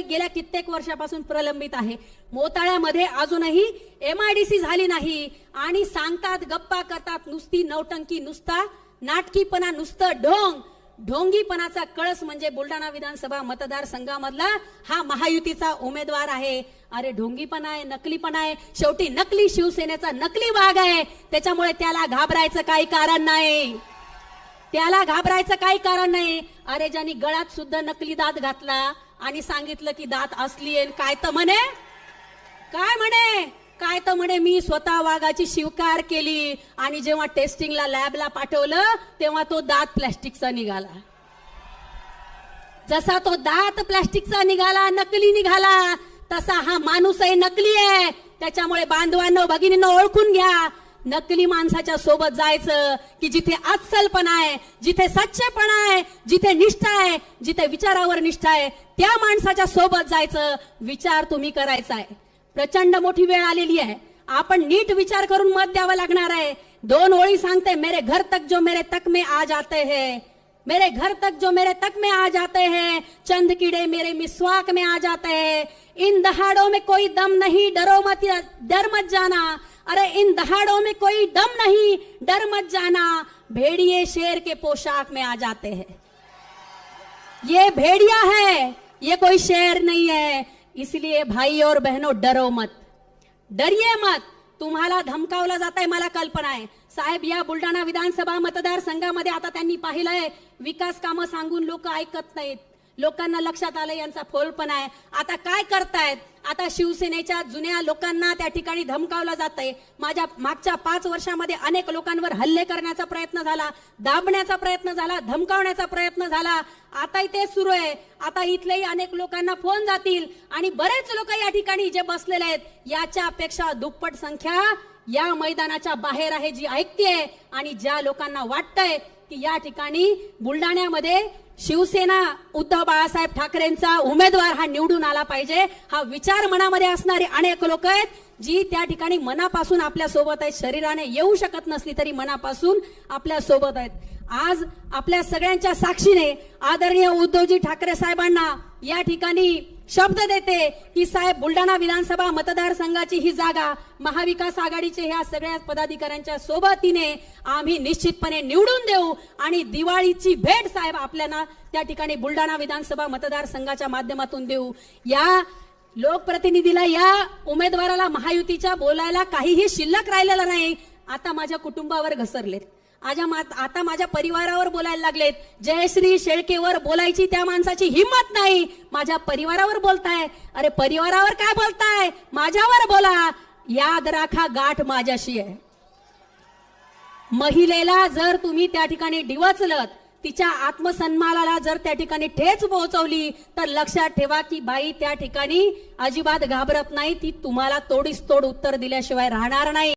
कित्येक वर्षापासून प्रलंबित आहे. मोताळ्यामध्ये अजूनही एमआयडीसी झाली नाही. आणि सांगतात गप्पा करतात नुसती नौटंकी नुसता नाटकीपणा नुसतं ढोंग. ढोंगीपणाचा कळस म्हणजे बुलढाणा विधानसभा मतदारसंघामधला हा महायुतीचा उमेदवार आहे. अरे ढोंगीपणा आहे नकलीपणा आहे. शेवटी नकली शिवसेनेचा नकली भाग आहे. त्याच्यामुळे त्याला घाबरायचं काही कारण नाही. त्याला घाबरायचं काही कारण नाही. अरे ज्यांनी गळ्यात सुद्धा नकली दात घातला आणि सांगितलं की दात असली आहे काय तर म्हणे? काय म्हणे? काय तर म्हणे? मी स्वतः वाघाची शिवकार केली. आणि जेव्हा टेस्टिंगला लॅबला पाठवलं तेव्हा तो दात प्लॅस्टिकचा निघाला. जसा तो दात प्लॅस्टिकचा निघाला नकली निघाला तसा हा माणूसही नकली आहे. त्याच्यामुळे बांधवांना भगिनींना ओळखून घ्या. नकली माणसाच्या सोबत जायचं की जिथे अस्सलपणा आहे जिथे सच्चेपणा आहे जिथे निष्ठा आहे जिथे विचारावर निष्ठा आहे त्या माणसाच्या सोबत जायचं विचार तुम्ही करायचा आहे. प्रचंड मोठी वेळ आलेली आहे. आपण नीट विचार करून मत द्यावं लागणार आहे. दोन ओळी सांगते मेरे घर तक जो मेरे तक में आ जाते हैं मेरे घर तक जो मेरे तक में आ जाते हैं चंद कीड़े मेरे मिसवाक में आ जाते हैं इन दहाड़ों में कोई दम नहीं डरो मत डर मत जाना। अरे इन दहाड़ों में कोई दम नहीं डर मत जाना। भेड़िए शेर के पोशाक में आ जाते हैं। ये भेड़िया है ये कोई शेर नहीं है। इसलिए भाई और बहनों डरो मत। डरिये मत। तुम्हाला धमकावलं जात आहे मला कल्पना आहे साहेब या बुलढाणा विधानसभा मतदारसंघामध्ये आता त्यांनी पाहिलंय विकास कामं सांगून लोक ऐकत नाहीत. लोकांना लक्षात आलं यांचा फोलपण आहे. आता काय करतायत? आता शिवसेनेच्या जुन्या लोकांना त्या ठिकाणी धमकावलं जात आहे माझ्या मागच्या पाच वर्षामध्ये अनेक लोकांवर हल्ले करण्याचा प्रयत्न झाला दाबण्याचा प्रयत्न झाला धमकावण्याचा प्रयत्न झाला. आताही ते सुरू आहे. आता इथलेही अनेक लोकांना फोन जातील आणि बरेच लोक या ठिकाणी जे बसलेले आहेत. याच्या अपेक्षा दुप्पट संख्या या मैदानाच्या बाहेर आहे जी ऐकतेय. आणि ज्या लोकांना वाटतंय की या ठिकाणी बुलढाण्यामध्ये शिवसेना उद्धव बाळासाहेब ठाकरेंचा उमेदवार हा निवडून आला पाहिजे. हा विचार मनामध्ये असणारे अनेक लोक आहेत जी त्या ठिकाणी मनापासून आपल्यासोबत आहेत. शरीराने येऊ शकत नसली तरी मनापासून आपल्यासोबत आहेत. आज आपल्या सगळ्यांच्या साक्षीने आदरणीय उद्धवजी ठाकरे साहेबांना या ठिकाणी शब्द देते की साहेब बुलढाणा विधानसभा मतदारसंघाची ही जागा महाविकास आघाडीचे ह्या सगळ्या पदाधिकाऱ्यांच्या सोबतीने आम्ही निश्चितपणे निवडून देऊ आणि दिवाळीची भेट साहेब आपल्याला त्या ठिकाणी बुलढाणा विधानसभा मतदारसंघाच्या माध्यमातून देऊ. या लोकप्रतिनिधीला या उमेदवाराला महायुतीच्या बोलायला काहीही शिल्लक राहिलेलं नाही. आता माझ्या कुटुंबावर घसरलेत. आजा मा- आता माझ्या परिवारावर बोलायला लागलेत. जयश्री शेळकेवर बोलायची त्या माणसाची हिंमत नाही. माझ्या परिवारावर बोलताय. अरे परिवारावर काय बोलताय? माझ्यावर बोला. याद राखा गाठ माझ्याशी आहे. महिलेला जर तुम्ही त्या ठिकाणी डिवचलत तिच्या आत्मसन्मानाला जर त्या ठिकाणी ठेच पोहोचवली तर लक्षात ठेवा की बाई त्या ठिकाणी अजिबात घाबरत नाही. ती तुम्हाला तोडीस तोड उत्तर दिल्याशिवाय राहणार नाही.